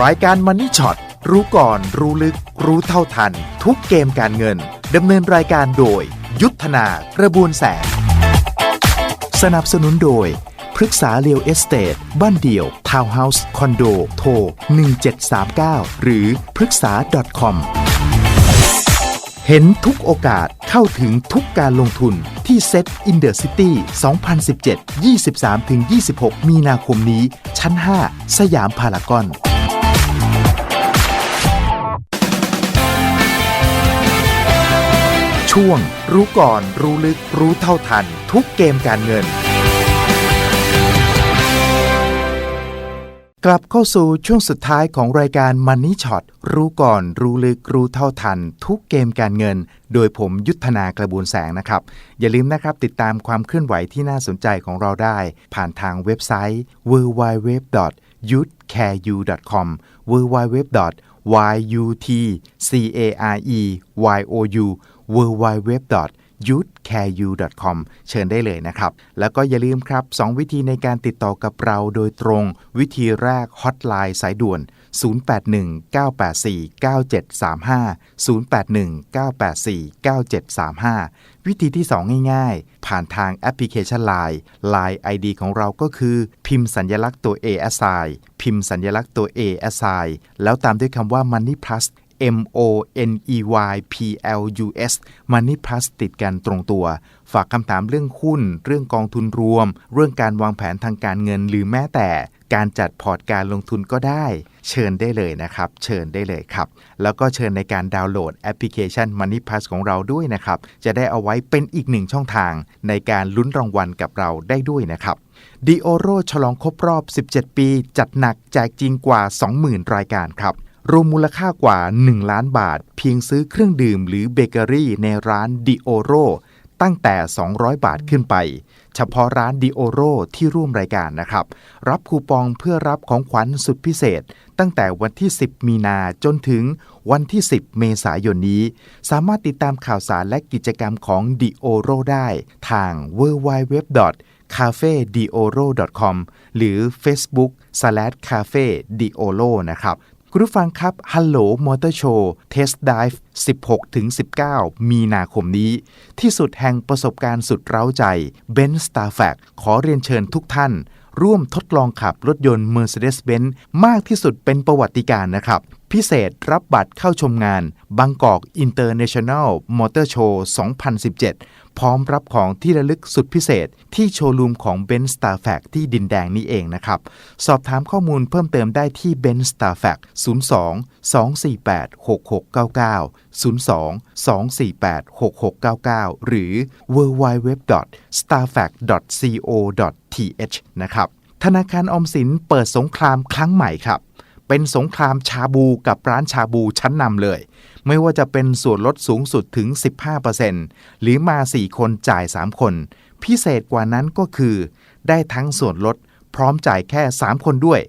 รายการมันนี่ช็อตรู้ก่อนรู้ลึก รู้เท่าทัน ทุกเกมการเงินดำเนินรายการโดย ยุทธนากระบวนแสงสนับสนุนโดยพฤกษาเรียวเอสเตทบ้านเดี่ยว ทาวน์เฮาส์ คอนโด โทร 1739 หรือพฤกษา .com เห็นทุกโอกาสเข้าถึงทุกการลงทุนที่เซ็ตอินเดอร์ซิตี้2017 23-26 มีนาคมนี้ ชั้น 5 สยามพารากอน ช่วง รู้ก่อนรู้ลึกรู้เท่าทัน ทุกเกมการเงิน กลับเข้าสู่ช่วงสุดท้ายของรายการ Money Shot รู้ก่อนรู้ลึกรู้เท่าทัน ทุกเกมการเงิน โดยผมยุทธนากระบวนแสงนะครับ อย่าลืมนะครับติดตามความเคลื่อนไหวที่น่าสนใจของเราได้ ผ่านทางเว็บไซต์ www.youthcareu.com www yutcareou www youthcareu.com เชิญได้เลยนะครับ แล้วก็อย่าลืมครับ 2 วิธีในการติดต่อกับเราโดยตรง วิธีแรกฮอตไลน์สายด่วน 081-984-9735 081-984-9735 วิธีที่ 2 ง่ายๆ ผ่านทางแอปพลิเคชัน Line Line ID ของเราก็คือ พิมพ์สัญลักษณ์ตัว A s i พิมพ์สัญลักษณ์ตัว A s i แล้วตามด้วยคำว่า Money Plus M O N E Y P L U S Money Plus ติดกันตรงตัว ฝากคำถามเรื่องหุ้น เรื่องกองทุนรวม เรื่องการวางแผนทางการเงินหรือแม้แต่การจัดพอร์ตการลงทุนก็ได้ เชิญได้เลยนะครับ เชิญได้เลยครับ แล้วก็เชิญในการดาวน์โหลดแอปพลิเคชัน Money Plus ของเราด้วยนะครับ จะได้เอาไว้เป็นอีกหนึ่งช่องทาง ในการลุ้นรางวัลกับเราได้ด้วยนะครับดีโอโรฉลองครบรอบ 17 ปี จัดหนักแจกจริงกว่า 20,000 รายการครับ รวมมูลค่ากว่า 1 ล้านบาท เพียงซื้อเครื่องดื่มหรือเบเกอรี่ในร้านดิโอโรตั้งแต่ 200 บาทขึ้นไป เฉพาะร้านดิโอโรที่ร่วมรายการนะครับ รับคูปองเพื่อรับของขวัญสุดพิเศษ ตั้งแต่วันที่ 10 มีนาจนถึงวันที่ 10 เมษายนนี้ สามารถติดตามข่าวสารและกิจกรรมของดิโอโรได้ ทาง w w w c a f e d i o r o com หรือ Facebook cafe d i o r o นะครับ คุณผู้ฟังครับ Hello Motor Show Test Dive 16-19 มีนาคมนี้ ที่สุดแห่งประสบการณ์สุดเร้าใจ Ben s t a r f a c ขอเรียนเชิญทุกท่าน ร่วมทดลองขับรถยนต์ Mercedes-Benz มากที่สุดเป็นประวัติการนะครับ พิเศษรับบัตรเข้าชมงานบางกอก International Motor Show 2017 พร้อมรับของที่ระลึกสุดพิเศษที่โชว์รูมของ b e n s t a r f a c ที่ดินแดงนี่เองนะครับ สอบถามข้อมูลเพิ่มเติมได้ที่ b e n s t a r f a c 02 248 6699 02 248 6699 หรือ www.starfac.co.th นะครับธนาคารออมสินเปิดสงครามครั้งใหม่ครับ เป็นสงครามชาบูกับร้านชาบูชั้นนำเลย ไม่ว่าจะเป็นส่วนลดสูงสุดถึง 15%หรือมา 4 คนจ่าย 3 คน พิเศษกว่านั้นก็คือ ได้ทั้งส่วนลดพร้อมจ่ายแค่ 3 คนด้วย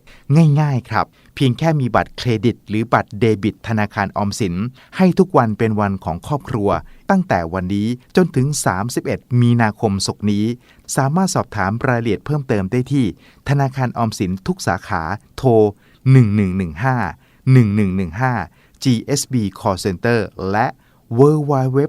ง่ายๆครับ เพียงแค่มีบัตรเครดิต หรือบัตรเดบิต ธนาคารออมสิน ให้ทุกวันเป็นวันของครอบครัว ตั้งแต่วันนี้จนถึง 31 มีนาคมศกนี้ สามารถสอบถามรายละเอียดเพิ่มเติมได้ที่ ธนาคารออมสินทุกสาขาโทร 1115 1115 GSB Call Center และ www.gsb.or.th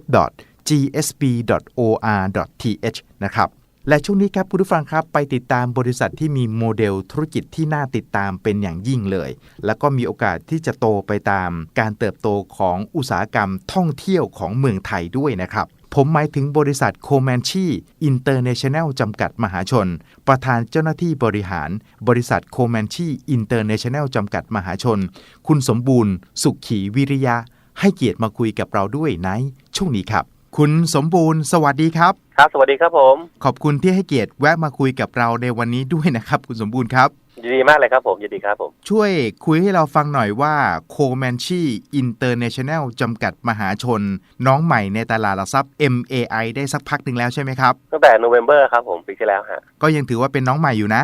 นะครับ และช่วงนี้ครับคุณผู้ฟังครับ ไปติดตามบริษัทที่มีโมเดลธุรกิจที่น่าติดตามเป็นอย่างยิ่งเลย แล้วก็มีโอกาสที่จะโตไปตามการเติบโตของอุตสาหกรรมท่องเที่ยวของเมืองไทยด้วยนะครับ ผมหมายถึงบริษัทโคแมนชีอินเตอร์เนชั่นแนลจำกัดมหาชน ประธานเจ้าหน้าที่บริหาร บริษัทโคแมนชีอินเตอร์เนชั่นแนลจำกัดมหาชน คุณสมบูรณ์ สุขขีวิริยะ ให้เกียรติมาคุยกับเราด้วยในช่วงนี้ครับ คุณสมบูรณ์สวัสดีครับ ครับ สวัสดีครับผม ขอบคุณที่ให้เกียรติแวะมาคุยกับเราในวันนี้ด้วยนะครับ คุณสมบูรณ์ครับ ยินดีมากเลยครับผมยินดีครับผม ช่วยคุยให้เราฟังหน่อยว่าโคแมนชีอินเตอร์เนชั่นแนลจำกัดมหาชน น้องใหม่ในตลาดหลักทรัพย์ MAI ได้สักพักหนึ่งแล้วใช่ไหมครับ ตั้งแต่โนเวม ber ครับผมปีที่แล้วฮะก็ยังถือว่าเป็นน้องใหม่อยู่นะ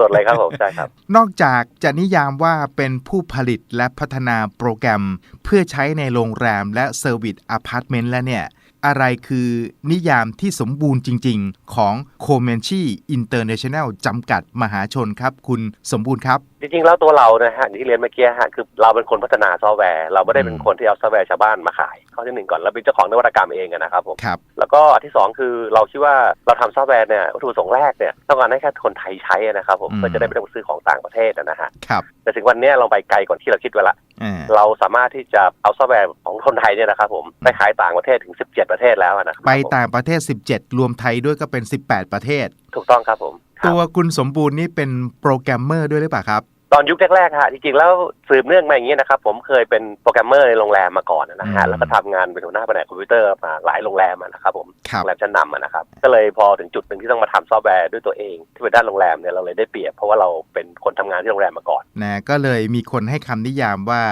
สดๆเลยครับผมใช่ครับ นอกจากจะนิยามว่าเป็นผู้ผลิตและพัฒนาโปรแกรม เพื่อใช้ในโรงแรมและเซอร์วิสอพาร์ตเมนต์แล้วเนี่ย อะไรคือนิยามที่สมบูรณ์จริง ๆ ของโคเมนชีอินเตอร์เนชั่นแนลจำกัดมหาชนครับ คุณสมบูรณ์ครับ จริงๆแล้วตัวเรานะฮะอย่างที่เรียนเมื่อกี้ฮะคือเราเป็นคนพัฒนาซอฟต์แวร์ เราไม่ได้เป็นอืมคนที่เอาซอฟต์แวร์ชาวบ้านมาขาย ข้อที่หนึ่งก่อนเราเป็นเจ้าของนวัตกรรมเองอะนะครับผมครับ แล้วก็อันที่สองคือเราคิดว่าเราทำซอฟต์แวร์เนี่ยวัตถุประสงค์แรกเนี่ยต้องการให้แค่คนไทยใช้อะนะครับผมอืม เพื่อจะได้ไม่ต้องซื้อของต่างประเทศอะนะฮะครับแต่ถึงวันเนี้ยเราไปไกลกว่าที่เราคิดไว้ละอ่าเราสามารถที่จะเอาซอฟต์แวร์ของคนไทยเนี่ยนะครับผมไปขายต่างประเทศถึง 17 ประเทศแล้วอะนะครับไปผมต่างประเทศ 17 รวมไทยด้วยก็เป็น 18 ประเทศ ถูกต้องครับผมครับ ตัวคุณสมบูรณ์นี่เป็นโปรแกรมเมอร์ด้วยหรือเปล่าครับ ตอนยุคแรกๆฮะจริงๆแล้วสืบเนื่องมาอย่างนี้นะครับ ผมเคยเป็นโปรแกรมเมอร์ในโรงแรมมาก่อนนะอืฮะมแล้วก็ทำงานเป็นหัวหน้าแผนกคอมพิวเตอร์มาหลายโรงแรมอะนะครับผมครัโรบงแรมชั้นนำอะนะครับ ก็เลยพอถึงจุดหนึ่งที่ต้องมาทำซอฟต์แวร์ด้วยตัวเองที่เป็นด้านโรงแรมเนี่ยเราเลยได้เปรียบเพราะว่าเราเป็นคนทำงานที่โรงแรมมาก่อนนะก็เลยมีคนให้คำนิยามว่า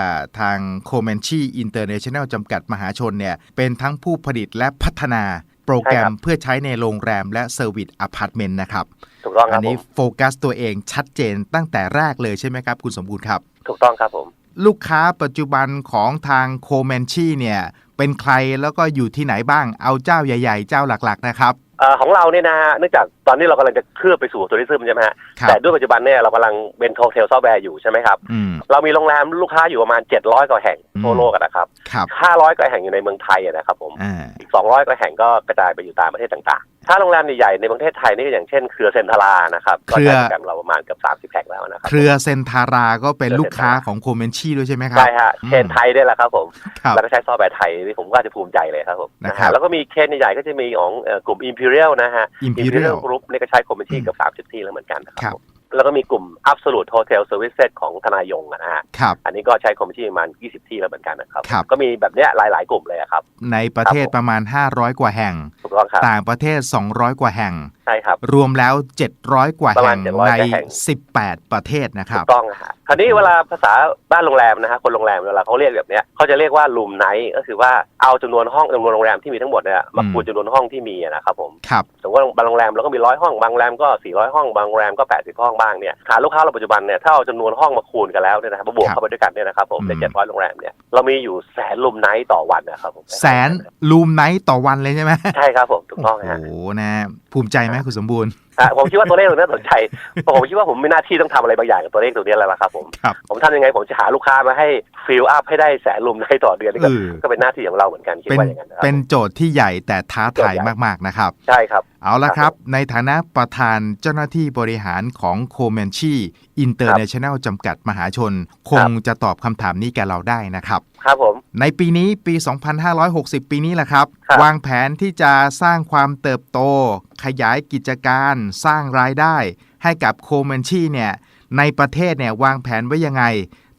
ทาง c o m e n c h i International จำกัดมหาชนเนี่ยเป็นทั้งผู้ผลิตและพัฒนาโปรแกรใช่ครัมบเพื่อใช้ในโรงแรมและเซอร์วิสอพาร์ตเมนต์นะครับ ถูกต้องคอัรันบผนี้มโฟกัสตัวเองชัดเจนตั้งแต่แรกเลยใช่ไหมครับ คุณสมบูรณ์ครับ ถูกต้องครับผม ลูกค้าปัจจุบันของทางโคเมนชีเนี่ยเป็นใครแล้วก็อยู่ที่ไหนบ้างเอาเจ้าใหญ่ ๆ เจ้าหลักๆนะครับเอ่อของเราเนี่ยนะฮะเนื่องจากตอนนี้เรากำลังจะเคลื่อนไปสู่ทัวริซึมใช่ไหมฮะครับแต่ด้วยปัจจุบันเนี่ยเรากำลังเป็นโฮเทลซอฟต์แวร์อยู่ใช่ไหมครับอืมเรามีโรงแรมลูกค้าอยู่ประมาณ 700กว่าแห่งอืมทั่วโลกอะนะครับครับ500กว่าแห่งอยู่ในเมืองไทยอะนะครับผมอ่าอีก200กว่าแห่งก็กระจายไปอยู่ตามประเทศต่างๆ ถ้าโรงแรมใหญ่ๆในประเทศไทยนี่ก็อย่างเช่น เครือเซนทรานะครับก็เครือใช้โปรแกรมเราประมาณเกือบ30แห่งแล้วนะครับ เครือเซนทาราก็เป็นเครือลูกค้าเซ็นทาราของโคเมนชีด้วยใช่ไหมครับใช่ฮะอืมเคนไทยด้วยแหละครับผมครับแล้วก็ใช้ซอฟต์แวร์ไทยนี่ผมก็จะภูมิใจเลยครับผมนะครับฮแล้วก็มีเคนใหญ่ๆก็จะมีของเอ่อกลุ่ม Imperial นะฮะ Imperial Group นี่ก็ใช้คอมมิชชั่นอืมเกับ30ที่แล้วเหมือนกันนะคครัรับบผม แล้วก็มีกลุ่ม Absolute Hotel Services ของธนายงอะนะฮะครับ อันนี้ก็ใช้คอมมิชชั่นประมาณ 20 ที่แล้วเหมือนกันนะครับ ครับ ก็มีแบบเนี้ยหลาย ๆ กลุ่มเลยอะครับ ในประเทศประมาณ 500 กว่าแห่ง ถูกต้องครับ ต่างประเทศ 200 กว่าแห่งใช่ครับ รวมแล้ว 700 กว่าประมาแห่ณง700ในกว่าแห่ง18 ประเทศนะคถูรับกต้องฮะคราวนี้เวลาภาษาบ้านโรงแรมนะฮะคนโรงแรมเวลาเขาเรียกแบบเนี้ยเขาจะเรียกว่ารูมไนท์ก็คือว่าเอาจำนวนห้องจำนวนโรงแรมที่มีทั้งหมดเนี่ยมาอืมคูณจำนวนห้องที่มีอะนะครับผมครับสมมติว่าบางโรงแรมเราก็มีร้อยห้องบางโรงแรมก็สี่ร้อยห้องบางโรงแรมก็แปดสิบห้องบ้างเนี่ยฐานลูกค้าเราปัจจุบันเนี่ยถ้าเอาจำนวนห้องมาคูณกันแล้วเนี่ยนะครับมาบวกครับเข้าไปด้วยกันเนี่ยนะครับผมอืมในเจ็ดร้อยโรงแรมเนี่ยเรามีอยู่แสนรูมไนท์ต่อวันนะครับผมแสนรูมไนท์ต่อวันเลยใช่ไหมใช่ครับผมถูกต้องโอ้ฮะโหนะภูมิใจไหมคุณสมบูรณ์ผมคิดว่าตัวเลขตรงนี้น่าสนใจเพราะผมคิดว่าผมมีหน้าที่ต้องทำอะไรบางอย่างกับตัวเลขตรงนี้แล้วล่ะครับผมครับผมทำยังไงผมจะหาลูกค้ามาให้ฟิลอัพให้ได้แสนรูมไนท์ต่อเดือนนี่ก็เออก็เป็นหน้าที่ของเราเหมือนกันคิดเป็นว่าอย่างนั้นนะครับเป็นโจทย์ที่ใหญ่แต่ท้าทายมากๆนะครับ ใช่ครับ เอาละคครัรับบในฐานะประธานเจ้าหน้าที่บริหารของโคเมนชีอินเตอร์เนชั่นแนลจำกัดมหาชน คงจะตอบคำถามนี้แกเราได้นะครับ ครับผม ในปีนี้ปี 2560 ปีนี้แหละครับครับวางแผนที่จะสร้างความเติบโต ขยายกิจการสร้างรายได้ให้กับโคเมนชีเนี่ยในประเทศเนี่ยวางแผนไว้ยังไง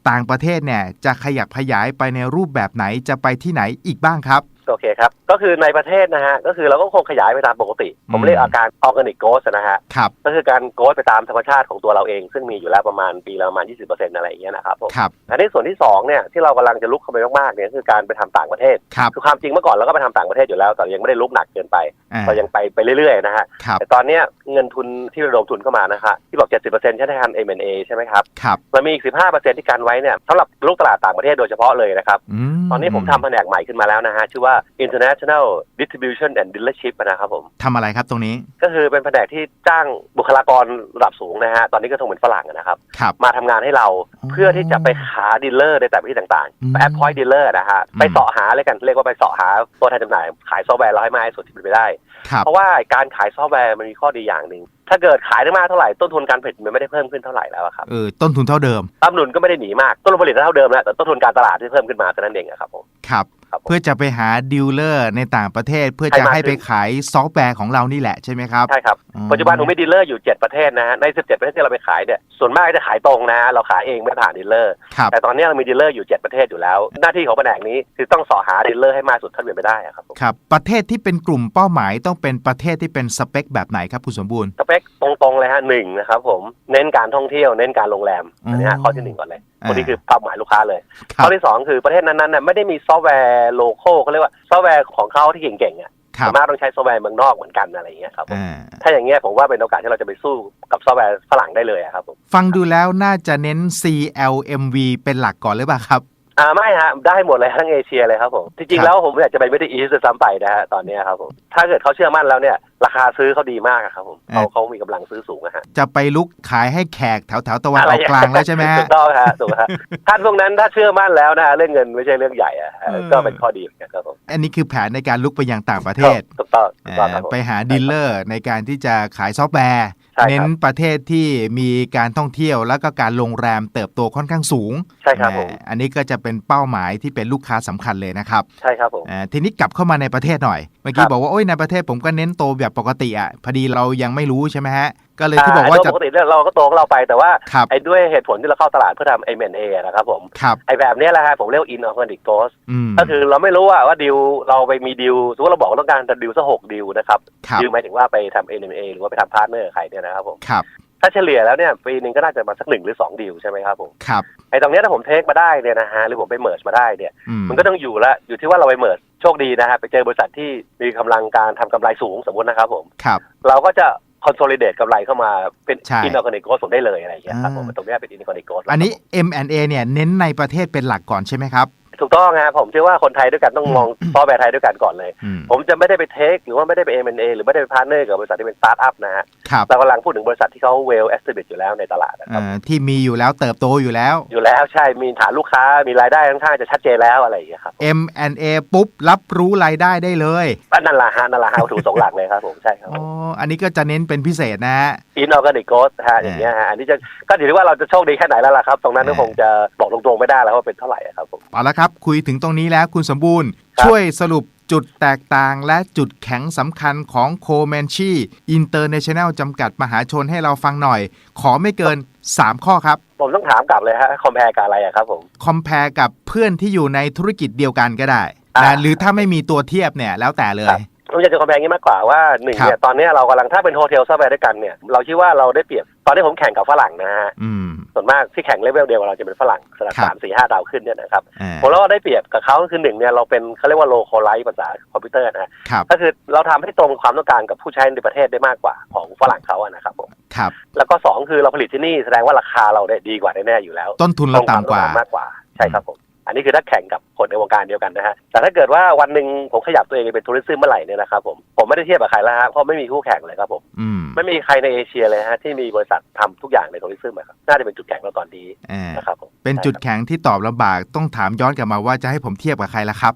ต่างประเทศเนี่ยจะขยับขยายไปในรูปแบบไหนจะไปที่ไหนอีกบ้างครับ โอเคครับ ก็คือในประเทศนะฮะ ก็คือเราก็คงขยายไปตามปกติผมอืมเรียกอาการออร์แกนิกโกสนะฮะ ครับ ก็คือการโกสไปตามธรรมชาติของตัวเราเอง ซึ่งมีอยู่แล้วประมาณปีละประมาณ 20%อะไรอย่างเงี้ยนะครับผมครับ อันนี้ส่วนที่สองเนี่ยที่เรากำลังจะลุกเข้าไปมากๆเนี่ยคือการไปทำต่างประเทศ ครับ คือความจริงเมื่อก่อนเราก็ไปทำต่างประเทศอยู่แล้ว แต่ยังไม่ได้ลุกหนักเกินไป อ่า เรายังไปไปเรื่อยๆนะฮะ ครับ แต่ตอนเนี้ยเงินทุนที่ระดมทุนเข้ามานะคะที่บอก 70%ใช้ในการ M&A ใช่ไหมครับ ครับ มันมีอีก 15%ที่การไว้เนี่ยสำหรับลูกตลาดต่างประเทศโดยเฉพาะเลยนะครับมตอนนี้ผมทำแผนกใหม่ขึ้นมาแล้วนะฮะชื่อว่า International Distribution and Dealership นะครับผมทำอะไรครับตรงนี้ ก็คือเป็นแผนกที่จ้างบุคลากรระดับสูงนะฮะ ตอนนี้ก็คงเป็นฝรั่งอะนะครับครับ มาทำงานให้เราอ๋อเพื่อที่จะไปหาดีลเลอร์ในแต่ละที่ต่างอืมๆไปแอปพอยต์ดีลเลอร์นะฮะอืมไปเสาะหาเลยกัน เรียกว่าไปเสาะหาตัวแทนจำหน่าย ขายซอฟต์แวร์เราให้มากที่สุดที่เป็นไปได้ครับเพราะว่าการขายซอฟต์แวร์มันมีข้อดีอย่างหนึ่งถ้าเกิดขายได้มากเท่าไหร่ต้นทุนการผลิตมันไม่ได้เพิ่มขึ้นเท่าไหร่แล้วอะครับเออต้นทุนเท่าเดิมต้นทุนก็ไม่ได้หนีมากต้นทุนผลิตเท่าเดิมแล้วแต่ต้นทุนการตลาดที่เพิ่มขึ้นมาเท่านั้นเองอะครับผมครับ ครับผมเพื่อจะไปหาดีลเลอร์ในต่างประเทศ เพื่อจะให้มากให้ไปขึ้นขายซอฟต์แวร์ของเรานี่แหละใช่ไหมครับใช่ครับอืมปัจจุบันผมมีดีลเลอร์อยู่ 7 ประเทศนะฮะใน 17 ประเทศที่เราไปขายเนี่ยส่วนมากจะขายตรงนะ เราขายเองไม่ผ่านดีลเลอร์ครับแต่ตอนนี้เรามีดีลเลอร์อยู่ 7 ประเทศอยู่แล้ว หน้าที่ของแผนกนี้คือต้องสอหาดีลเลอร์ให้มากสุดเท่าที่เป็นไปได้อะครับผมครับประเทศที่เป็นกลุ่มเป้าหมายต้องเป็นประเทศที่เป็นสเปคแบบไหนครับคุณสมบูรณ์สเปคตรงๆเลยฮะหนึ่งนะครับผมเน้นการท่องเที่ยวเน้นการโรงแรมอันนี้ฮะอ๋อข้อที่หนึ่งก่อนเลยอ่า คนนี้คือเป้าหมายลูกค้าเลยครัข้บอที่สองคือประเทศนั้นๆน่ะไม่ได้มีซอฟต์แวร์โลโก้เขาเรียกว่าซอฟต์แวร์ของเขาที่เก่งๆอะครับสามารถต้องใช้ซอฟต์แวร์เมืองนอกเหมือนกันอะไรอย่างเงี้ยครับผมอ่าถ้าอย่างเงี้ยผมว่าเป็นโอกาสที่เราจะไปสู้กับซอฟต์แวร์ฝรั่งได้เลยอะครับผมฟังดูแล้วน่าจะเน้น CLMV เป็นหลักก่อนหรือเปล่าครับ อ่าไม่ฮะได้หมดเลยทั้งเอเชียเลยครับผมจริครังบๆแล้วผมอยากจะไปไม่ได้อีสซ้ำไปนะฮะตอนเนี้ยครับผมถ้าเกิดเขาเชื่อมั่นแล้วเนี่ย ราคาซื้อเขาดีมากอะครับผมเขาเขามีกำลังซื้อสูงอะฮะจะไปลุกขายให้แขกแถวแถวๆตะวันออกกลางแล้วใช่ไหมฮะถูกต้องฮะถูกฮะท่านพวกนั้นถ้าเชื่อมั่นแล้วนะเรื่องเงินไม่ใช่เรื่องใหญ่อะเออก็เป็นข้อดีเหมือนกันครับผมอันนี้คือแผนในการลุกไปยังต่างประเทศถูกต้องถูกต้องคอ่ารับผมไปหาดีลเลอร์ในการที่จะขายซอฟต์แวร์ใช่ครับ เน้นประเทศที่มีการท่องเที่ยวแล้วก็การโรงแรมเติบโตค่อนข้างสูงใช่ครับผมอ่าอันนี้ก็จะเป็นเป้าหมายที่เป็นลูกค้าสำคัญเลยนะครับใช่ครับผมอ่าทีนี้กลับเข้ามาในประเทศหน่อย เมื่อกี้ครับบอกว่าโอ้ยในประเทศผมก็เน้นโตแบบปกติอะพอดีเรายังไม่รู้ใช่ไหมฮะ ก็เลยที่บอกว่าโดยจะปกติเนี่ยเราก็โตของเราไปแต่ว่าครับไอ้ด้วยเหตุผลที่เราเข้าตลาดเพื่อทำ M&A นะครับผมครับไอ้แบบเนี้ยแหละฮะผมเรียกว่า inorganic growth อืมก็คือเราไม่รู้ว่าว่าดิวเราไปมีดิวสมมติเราบอกว่าต้องการจะดิวสักหกดิวนะครับครับดิวหมายถึงว่าไปทำ M&A หรือว่าไปทำพาร์ทเนอร์ใครเนี่ยนะครับผมครับถ้าเฉลี่ยแล้วเนี่ยปีหนึ่งก็น่าจะมาสักหนึ่งหรือสองดิวใช่ไหมครับผมครับไอ้ตรงเนี้ยถ้าผมเทคมาได้เนี่ยนะฮะหรือผมไปเมิร์ชมาได้เนี่ยอืมมันก็ต้องอยู่ละอยู่ที่ว่าเราไปเมิร์ชโชคดีนะฮะไปเจอบริษัทที่มีกำลังการทำกำไรสูงสมมตินะครับผมครับเราก็จะ consolidate กำไรเข้ามาเป็นใช่ inorganic growth ผมได้เลยอะไรอย่างเงี้ยครับผมอ่า ตรงเนี้ยเป็น inorganic growth อันนี้ M&A เนี่ยเน้นในประเทศเป็นหลักก่อนใช่ไหมครับ ถูกต้องฮะผมเชื่อว่าคนไทยด้วยกันต้องมองซอฟต์แวร์ไทยด้วยกันก่อนเลย อืมผมจะไม่ได้ไปเทค หรือว่าไม่ได้ไป M&A หรือไม่ได้ไปพาร์ทเนอร์กับบริษัทที่เป็นสตาร์ทอัพนะฮะครับเรากำลังพูดถึงบริษัทที่เขา well established อยู่แล้วในตลาดนะครับ เอ่อที่มีอยู่แล้วเติบโตอยู่แล้ว อยู่แล้วใช่มีฐานลูกค้ามีรายได้ค่อนข้างจะชัดเจนแล้วอะไรอย่างเงี้ยครับ M&A ปุ๊บ รับรู้รายได้ได้เลยก็นั่นแหละฮะนั่นแหละฮะวัตถุประสงค์หลักเลยครับผมใช่ครับอ๋ออันนี้ก็จะเน้นเป็นพิเศษนะฮะ inorganic growth ฮะอย่างเงี้ยฮะอันนี้จะก็อยู่ที่ว่าเราจะโชคดีแค่ไหนแล้วล่ะครับ ตรงนั้นก็เออคงจะบอกตรงๆไม่ได้แล้วว่าเป็นเท่าไหร่อะครับผม เอาละครับคุยถึงตรงนี้แล้วคุณสมบูรณ์ครับช่วยสรุปจุดแตกต่างและจุดแข็งสำคัญของโคเมนชีอินเตอร์เนชั่นแนลจำกัดมหาชนให้เราฟังหน่อย ขอไม่เกิน 3 ข้อครับ ผมต้องถามกลับเลยฮะคอมเพลกับอะไรอะครับผมคอมเพลกับเพื่อนที่อยู่ในธุรกิจเดียวกันก็ได้อ่านะหรือถ้าไม่มีตัวเทียบเนี่ยแล้วแต่เลครัยบ ผมอยากจะคอมเพลงี้มากกว่าว่าหนึ่งครับเนี่ยตอนเนี้ยเรากำลังถ้าเป็นโฮเทลซอฟต์แวร์ด้วยกันเนี่ยเราคิดว่าเราได้เปรียบตอนนี้ผมแข่งกับฝรั่งนะฮะอืมส่วนมากที่แข่งเลเวลเดียวกับเราจะเป็นฝรั่งระดับครับสามสี่ห้าดาวขึ้นเนี่ยนะครับอ่าผมว่าเราได้เปรียบกับเขาคือหนึ่งเนี่ยเราเป็นเขาเรียกว่าโลคอลไลซ์ภาษาคอมพิวเตอร์นะฮะครับก็คือเราทำให้ตรงความต้องการกับผู้ใช้ในประเทศได้มากกว่าของฝรั่งเขาอะนะครับผมครับแล้วก็สองคือเราผลิตที่นี่แสดงว่าราคาเราได้ดีกว่าแน่ๆอยู่แล้ว ต้นทุนเราต่ำกว่าตรงควมต้องรมากกว่าใช่ครับผม อันนี้คือถ้าแข่งกับคนในวงการเดียวกันนะฮะ แต่ถ้าเกิดว่าวันหนึ่งผมขยับตัวเองไปเป็นทัวริซึมเมื่อไหร่เนี่ยนะครับผมผมไม่ได้เทียบกับใครแล้วฮะเพราะไม่มีคู่แข่งเลยครับผมอืมไม่มีใครในเอเชียเลยฮะที่มีบริษัททำทุกอย่างในทัวริซึมอะครับน่าจะเป็นจุดแข็งเราตอนนี้อ่านะครับผมเป็นจุดแข็งที่ตอบลำบากต้องถามย้อนกลับมาว่าจะให้ผมเทียบกับใครละครับ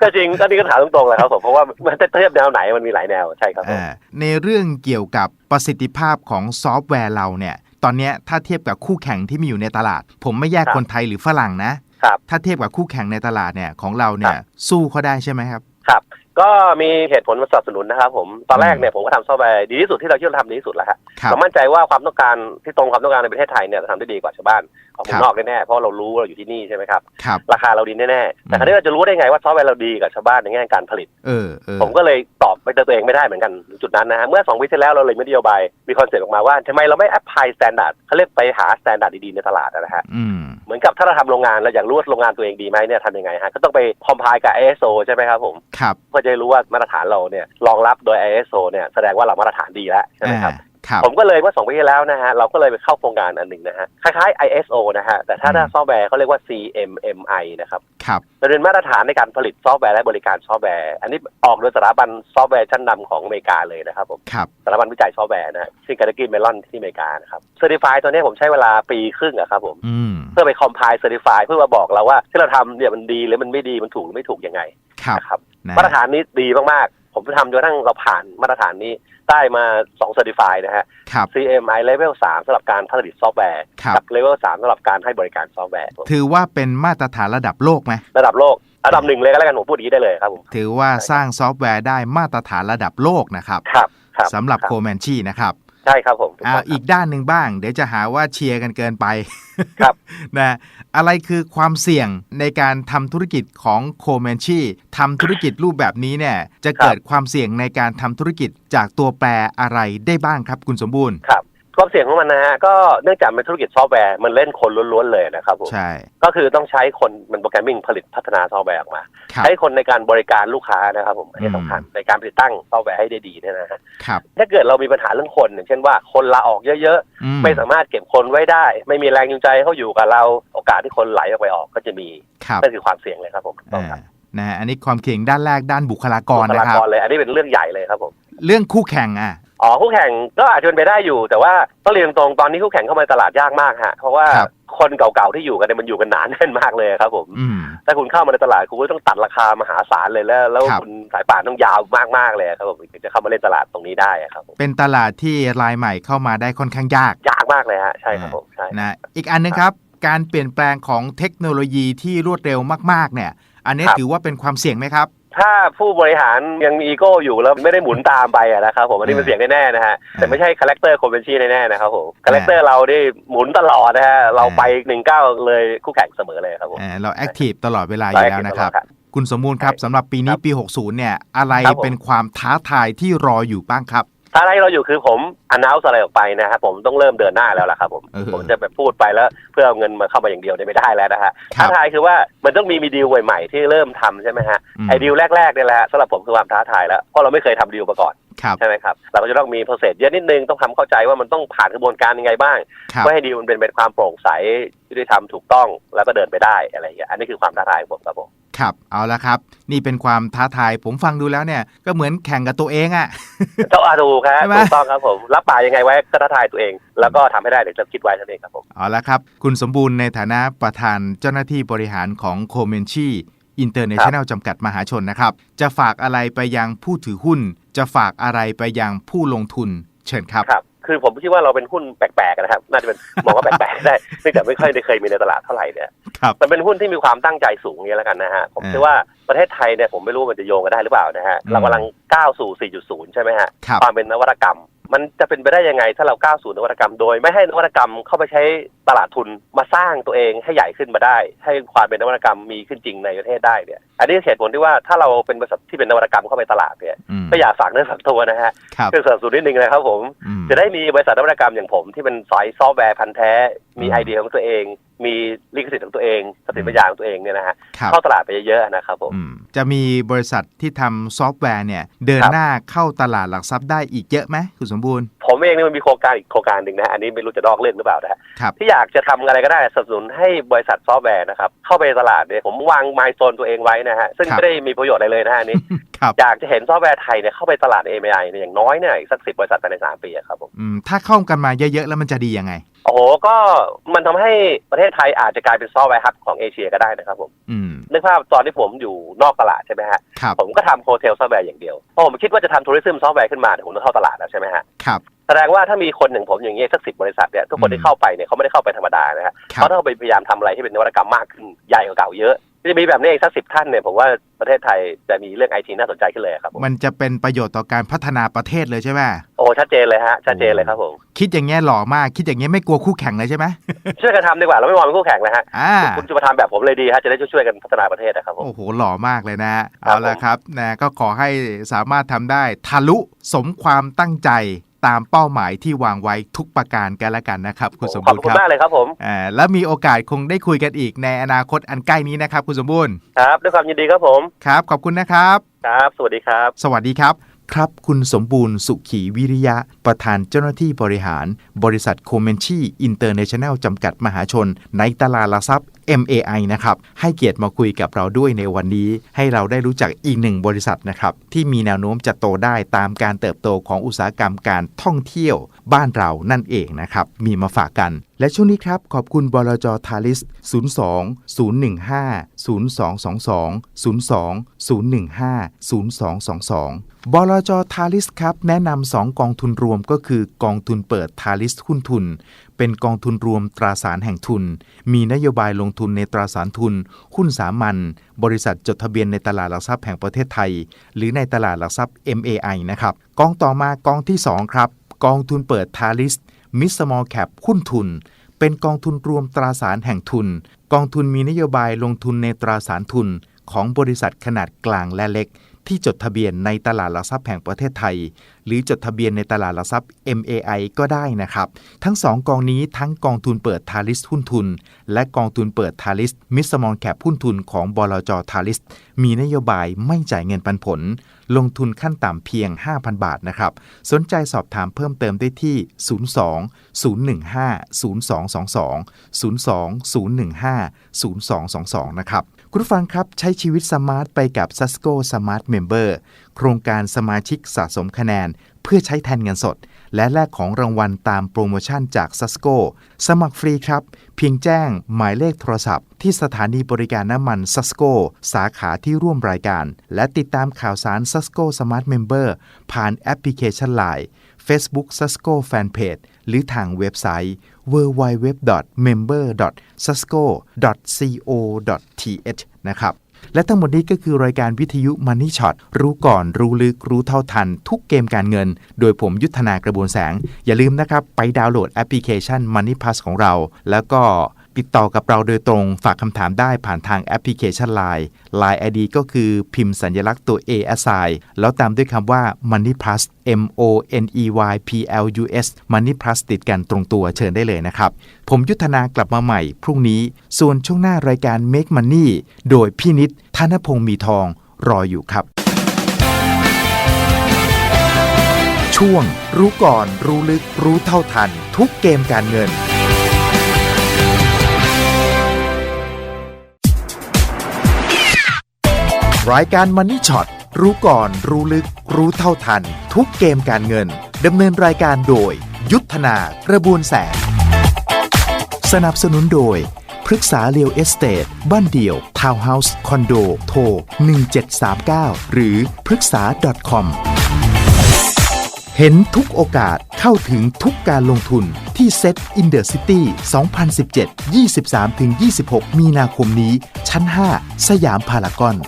ก็จริงก็นี่ก็ถามตรงๆเลยครับผมเพราะว่ามันจะเทียบแนวไหนมันมีหลายแนวใช่ครับผมอ่าในเรื่องเกี่ยวกับประสิทธิภาพของซอฟต์แวร์เราเนี่ย ตอนเนี้ยถ้าเทียบกับคู่แข่งที่มีอยู่ในตลาด ผมไม่แยกครับคนไทยหรือฝรั่งนะครับถ้าเทียบกับคู่แข่งในตลาดเนี่ยของเราเนี่คยรับสู้เขาได้ใช่ไหมครับ ครับ ก็มีเหตุผลมาสนับสนุนนะครับผมตอนแรกเนี่ยผมก็ทำซอฟต์แวร์ดีที่สุดที่เราคิดว่าทำดีที่สุดแล้วฮะครับ เรามั่นใจว่าความต้องการที่ตรงความต้องการในประเทศไทยเนี่ยเราทำได้ดีกว่าชาวบ้านของคเมืรัอบงนอกแน่ๆเพราะเรารู้ว่าเราอยู่ที่นี่ใช่ไหมครับครับ ราคาเราดีแน่ๆแต่คราวนี้เราจะรู้ได้ไงว่าซอฟต์แวร์เราดีกับชาวบ้านในแง่การผลิต เออเออผมก็เลยตอบไปตัวเองไม่ได้เหมือนกันจุดนั้นนะฮะเมื่อสองปีที่แล้วเราเลยมีนโยบายมีคอนเซ็ปต์ออกมาว่าทำไมเราไม่แอพพลายสแตนดาร์ดเขาเรียกไปหาสแตนดาร์ดดีๆในตลาดนะฮะ อืม เหมือนกับถ้าเราทำโรงงานเราอยากรู้ว่าโรงงานตัวเองดีไหมเนี่ยทำยังไงฮะก็ต้องไปคอมไพล์กับ ISO ใช่ไหมครับผมครับ เพื่อจะได้รู้ว่ามาตรฐานเราเนี่ยรองรับโดย ISO เนี่ยแสดงว่าเรามาตรฐานดีแล้วใช่ไหมครับอ่าครับผมก็เลยเมื่อสองปีที่แล้วนะฮะเราก็เลยไปเข้าโครงการอันหนึ่งนะฮะคล้ายๆ ISO นะฮะแต่ถ้าอืมด้านซอฟต์แวร์เขาเรียกว่า CMMI นะครับครับมันเป็นมาตรฐานในการผลิตซอฟต์แวร์และบริการซอฟต์แวร์ อันนี้ออกโดยสถาบันซอฟต์แวร์ชั้นนำของอเมริกาเลยนะครับผมครับสถาบันวิจัยซอฟต์แวร์นะฮะชื่อการ์กิเมลอนที่อเมริกานะครับเซอร์ติฟายตัวนี้ผมใช้เวลาปีครึ่งอะครับผมอืมเพื่อไปคอมไพล์เซอร์ติฟายเพื่อมาบอกเราว่าที่เราทำเนี่ยมันดีหรือมันไม่ดีมันถูกหรือไม่ถูกยังไงครับ นะครับนะมาตรฐานนี้ดีมากๆ ผมทำจนกระทั่งเราผ่านมาตรฐานนี้ได้มา2 Certify นะฮะครับ CMI Level 3สำหรับการผลิตซอฟต์แวร์ครับกั Level 3สำหรับการให้บริการซอฟต์แวร์ ถือว่าเป็นมาตรฐานระดับโลกไหมระดับโลกระดับหนึ่งเลยก็แล้วกันผมพูดอย่างนี้ได้เลยครับผมถือว่าสร้างซอฟต์แวร์ได้มาตรฐานระดับโลกนะครับครับครับสำหรับคโคแมนชีนะครับ ใช่ครับผมถูกอ่าต้องครับอีกด้านหนึ่งบ้าง เดี๋ยวจะหาว่าเชียร์กันเกินไปครับนะอะไรคือความเสี่ยงในการทำธุรกิจของโคเมนชีทำธุรกิจรูปแบบนี้เนี่ยจะเกิดความเสี่ยงในการทำธุรกิจจากตัวแปรอะไรได้บ้างครับ คุณสมบูรณ์ครับ ความเสี่ยงของมันนะฮะก็เนื่องจากเป็นธุรกิจซอฟต์แวร์มันเล่นคนล้วนๆเลยนะครับผมใช่ก็คือต้องใช้คนเป็นโปรแกรมมิ่งผลิตพัฒนาซอฟต์แวร์ออกมาครับใช้คนในการบริการลูกค้านะครับผมอันนี้อืมสำคัญในการผลิตตั้งซอฟต์แวร์ให้ได้ดีเนี่ยนะฮะครับถ้าเกิดเรามีปัญหาเรื่องคนอย่างเช่นว่าคนลาออกเยอะอืๆไม่สามารถเก็บคนไว้ได้ ไม่มีแรงจูงใจให้เขาอยู่กับเราโออกาสที่คนไหลออกไปออกก็จะมีครับนั่นคือความเสี่ยงเลยครับผมถูกต้องอ่าครับนะฮะอันนี้ความเสี่ยงด้านแรกด้านบุคลากรบุคนะลาครับกรเลยอันนี้เป็นเรื่องใหญ่เลยครับผมเรื่องคู่แข่งอะ อ๋อคู่แข่งก็อาจจะเป็นไปได้อยู่ แต่ว่าต้องเรียนตรงๆตอนนี้คู่แข่งเข้ามาในตลาดยากมากฮะเพราะว่าครับ คนเก่าๆที่อยู่กันเนี่ยมันอยู่กันหนาแน่นมากเลยครับผมอืม ถ้าคุณเข้ามาในตลาดคุณก็ต้องตัดราคามหาศาลเลยแล้ว แล้วครับ คุณสายป่านต้องยาวมากๆเลยครับผมถึงจะเข้ามาเล่นตลาดตรงนี้ได้ครับผมเป็นตลาดที่รายใหม่เข้ามาได้ค่อนข้างยากยากมากเลยฮะใช่ครับผมใช่ นะอีกอันหนึงครับ การเปลี่ยนแปลงของเทคโนโลยีที่รวดเร็วมากๆ เนี่ย อันนี้ถือว่าเป็นความเสี่ยงไหมครับ ถ้าผู้บริหารยังมีอีโก้อยู่แล้วไม่ได้หมุนตามไปอะนะครับผมอันนี้เป็นเสียงแน่ๆนะฮะแต่ไม่ใช่คาแรคเตอร์คนเป็นชีแน่ๆนะครับผมคาแรคเตอร์เราได้หมุนตลอดนะฮะเราไปหนึ่งเก้าเลยคู่แข่งเสมอเลยครับผมเอ่อเราแอคทีฟตลอดเวลาอยู่แล้วนะครับคุณสมมูลครับใช่สำหรับปีนี้ปี 60 เนี่ย อะไรครับผมเป็นความท้าทายที่รออยู่บ้างครับ ถ้าที่เราอยู่คือผมอนน u อะไรออกไปนะครับผมต้องเริ่มเดินหน้าแล้วล่ะครับผมเออผมจะแบบพูดไปแล้ว เพื่อเอาเงินมาเข้ามาอย่างเดียวเนี่ยไม่ได้แล้วนะฮะครัท้าบทายคือว่ามันต้องมีมีดีลใหม่ๆที่เริ่มทำใช่ไหมฮะอืม ไอ้ดีลแรกๆเนี่ยแหละสำหรับผมคือความท้าทายแล้วเพราะเราไม่เคยทำดีลมาก่อนครับ ใช่ไหมครับเราก็จะต้องมีโปรเซสเยอะนิดนึงต้องทำเข้าใจว่ามันต้องผ่านกระบวนการยังไงบ้างครับ เพื่อให้ดีลมันเป็นเป็นความโปร่งใสยุติธรรมถูกต้องแล้วก็เดินไปได้อะไรอย่างเงี้ยอันนี้คือความท้าทายของผมครับผม ครับเอาละครับ นี่เป็นความท้าทายผมฟังดูแล้วเนี่ย ก็เหมือนแข่งกับตัวเองอะ่ะเจ้าอาดูครับใช่ไหมถูกต้องครับผมรับปากยังไงไว้ก็ท้าทายตัวเอง แล้วก็ทำให้ได้เดี๋ยวจะคิดไว้เท่านั้นเองครับผมเอาละครับ คุณสมบูรณ์ในฐานะประธานเจ้าหน้าที่บริหารของโคเมนชีอินเตอร์เนชั่นแนลจำกัดมหาชนนะครับ จะฝากอะไรไปยังผู้ถือหุ้น จะฝากอะไรไปยังผู้ลงทุน เชิญครับครับ คือผมคิดว่าเราเป็นหุ้นแปลกๆนะครับน่าจะเป็นมองว่าแปลกๆได้เนื่องจากไม่ค่อยได้เคยมีในตลาดเท่าไหร่เนี่ยครับมันเป็นหุ้นที่มีความตั้งใจสูงเนี่ยแล้วกันนะฮะผมเออเชื่อว่าประเทศไทยเนี่ยผมไม่รู้มันจะโยงกันได้หรือเปล่านะฮะอืมเรากำลังก้าวสู่ 4.0 ใช่ไหมฮะครับความเป็นนวัตกรรม มันจะเป็นไปได้ยังไงถ้าเราก้าวสู่นวัตกรรม โดยไม่ให้นวัตกรรมเข้าไปใช้ตลาดทุนมาสร้างตัวเองให้ใหญ่ขึ้นมาได้ ให้ความเป็นนวัตกรรมมีขึ้นจริงในประเทศได้เนี่ยอันนี้เหตุผลที่ว่าถ้าเราเป็นบริษัทที่เป็นนวัตกรรมเข้าไปตลาดเนี่ยอืมก็อยากฝากเนื้อฝากตัวนะฮะครับคือสนับสนุนนิดนึงนะครับผมอืมจะได้มีบริษัทนวัตกรรมอย่างผมที่เป็นสายซอฟต์แวร์พันธุ์แท้มีอืมไอเดียของตัวเอง มีลิขสิทธิ์ของตัวเองทรัพย์สินปัญญาของตัวเองเนี่ยนะฮะครับเข้าตลาดไปเยอะๆนะครับผมอืมจะมีบริษัทที่ทำซอฟต์แวร์เนี่ยเดินครับหน้าเข้าตลาดหลักทรัพย์ได้อีกเยอะไหมคุณสมบูรณ์ ผมเองเนี่ยมันมีโครงการอีกโครงการหนึ่งนะฮะอันนี้ไม่รู้จะนอกเรื่องหรือเปล่านะฮะครับที่อยากจะทำอะไรก็ได้สนับสนุนให้บริษัทซอฟต์แวร์นะครับเข้าไปในตลาดเนี่ยผมวางมายโซนตัวเองไว้นะฮะซึ่งครับไม่ได้มีประโยชน์อะไรเลยนะฮะอันนี้ครับอยากจะเห็นซอฟต์แวร์ไทยเนี่ยเข้าไปตลาด AMI เนี่ยอย่างน้อยเนี่ยอีกสักสิบบริษัทภายในสามปีอะครับผมอืมถ้าเข้ากันมาเยอะๆแล้วมันจะดียังไงโอ้โหก็มันทำให้ประเทศไทยอาจจะกลายเป็นซอฟต์แวร์ฮับของเอเชียก็ได้นะครับผมอืมนึกภาพตอนที่ผมอยู่นอกตลาดใช่ไหมฮะครับผมก็ทำโฮเทลซอฟต์แวร์อย่างเดียวพอผมคิดว่าจะทำทัวริซึมซอฟต์แวร์ขึ้นมาเนี่ยผมต้องเข้าตลาดแล้วใช่ไหมฮะครับแสดงว่าถ้ามีคนหนึ่งผมอย่างเงี้ยสักสิบบริษัทเนี่ยทุกคนอืมที่เข้าไปเนี่ยเขาไม่ได้เข้าไปธรรมดานะฮะครัเขาบต้องไปพยายามทำอะไรที่เป็นนวัตกรรมมากขึ้นใหญ่กว่าเก่าเยอะ จะมีแบบนี้อีกสักสิบท่านเนี่ยผมว่าประเทศไทยจะมีเรื่องไอทีน่าสนใจขึ้นเลยครับผมมันจะเป็นประโยชน์ต่อการพัฒนาประเทศเลยใช่ไหมโอ้ชัดเจนเลยฮะชัดเจนเลยครับผมคิดอย่างเงี้ยหล่อมากคิดอย่างเงี้ยไม่กลัวคู่แข่งเลยใช่ไหมช่วยกันทำดีกว่าเราไม่มองเป็นคู่แข่งนะฮะอ่าคุณจะมาทำแบบผมเลยดีฮะจะได้ช่วยๆกันพัฒนาประเทศนะครับผมโอ้โหหล่อมากเลยนะครัเอาบละผมครับนะก็ขอให้สามารถทำได้ทะลุสมความตั้งใจ ตามเป้าหมายที่วางไว้ทุกประการกันละกันนะครับ คุณสมขอบบูรณ์คุคณรับมากเลยครับผมอ่าแล้วมีโอกาสคงได้คุยกันอีกในอนาคตอันใกล้นี้นะครับ คุณสมบูรณ์ครับด้วยความยินดีครับผมครับ ขอบคุณนะครับครับ สวัสดีครับ สวัสดีครับ ครับ คุณสมบูรณ์สุขีวิริยะ ประธานเจ้าหน้าที่บริหาร บริษัทโคเมนชีอินเตอร์เนชั่นแนลจำกัดมหาชน ในตลาดหลักทรัพย์ MAI นะครับ ให้เกียรติมาคุยกับเราด้วยในวันนี้ ให้เราได้รู้จักอีกหนึ่งบริษัทนะครับ ที่มีแนวโน้มจะโตได้ตามการเติบโตของอุตสาหกรรมการท่องเที่ยว บ้านเรานั่นเองนะครับ มีมาฝากกัน และช่วงนี้ครับ ขอบคุณบลจทาริส 02 015 0222 02 015 0222 บลจทาริสครับแนะนำสองกองทุนรวมก็คือกองทุนเปิดทาริสหุ้นทุน เป็นกองทุนรวมตราสารแห่งทุน มีนโยบายลงทุนในตราสารทุน หุ้นสามัญบริษัทจดทะเบียนในตลาดหลักทรัพย์แห่งประเทศไทย หรือในตลาดหลักทรัพย์ MAI นะครับกองต่อมากองที่ 2 ครับ กองทุนเปิดทาริสมิสมอลแคปหุ้นทุน เป็นกองทุนรวมตราสารแห่งทุน กองทุนมีนโยบายลงทุนในตราสารทุน ของบริษัทขนาดกลางและเล็ก ที่จดทะเบียนในตลาดหลักทรัพย์แห่งประเทศไทย หรือจดทะเบียนในตลาดหลักทรัพย์ MAI ก็ได้นะครับ ทั้ง 2 กองนี้ทั้งกองทุนเปิดทาริสหุ้นทุน และกองทุนเปิดทาริสมิสมอลแคปหุ้นทุนของบลจทาริสมีนโยบายไม่จ่ายเงินปันผล ลงทุนขั้นต่ำเพียง 5,000 บาทนะครับ สนใจสอบถามเพิ่มเติมได้ที่ 02 015 0222 02 015 0222 นะครับ คุณผู้ฟังครับ ใช้ชีวิตสมาร์ทไปกับ s a s c o Smart Member โครงการสมาชิกสะสมคะแนน เพื่อใช้แทนเงินสด และแลกของรางวัลตามโปรโมชั่นจาก s a s c o สมัครฟรีครับ เพียงแจ้งหมายเลขโทรศัพท์ ที่สถานีบริการน้ำมัน s a s c o สาขาที่ร่วมรายการ และติดตามข่าวสาร s a s c o Smart Member ผ่านแอปพลิเคชัน Line Facebook s a s c o Fanpage หรือทางเว็บไซต์ www.member.sasco.co.th นะครับและทั้งหมดนี้ก็คือรายการวิทยุ Money Shot รู้ก่อนรู้ลึกรู้เท่าทัน ทุกเกมการเงิน โดยผมยุทธนากระบวนแสง อย่าลืมนะครับ ไปดาวน์โหลดแอปพลิเคชัน Money Pass ของเรา แล้วก็ ติดต่อกับเราโดยตรงฝากคำถามได้ผ่านทางแอปพลิเคชัน Line Line ID ก็คือพิมพ์สัญลักษณ์ตัว A S I แล้วตามด้วยคำว่า Money Plus M O N E Y P L U S Money Plus ติดกันตรงตัวเชิญได้เลยนะครับ ผมยุทธนากลับมาใหม่ พรุ่งนี้ส่วนช่วงหน้ารายการ Make Money โดยพี่นิดธนพงศ์มีทองรออยู่ครับ ช่วง รู้ก่อน รู้ลึกรู้เท่าทัน ทุกเกมการเงิน รายการ Money Shot รู้ก่อน รู้ลึก รู้เท่าทัน ทุกเกมการเงินดำเนินรายการโดย ยุทธนากระบวนแสงสนับสนุนโดยพฤกษาเรียวเอสเตทบ้านเดี่ยว ทาวน์เฮาส์คอนโด โทร 1739 หรือพฤกษา .com เห็นทุกโอกาสเข้าถึงทุกการลงทุนที่เซ็ตอินเดอร์ซิตี้ 2017 23-26 มีนาคมนี้ ชั้น 5 สยามพารากอน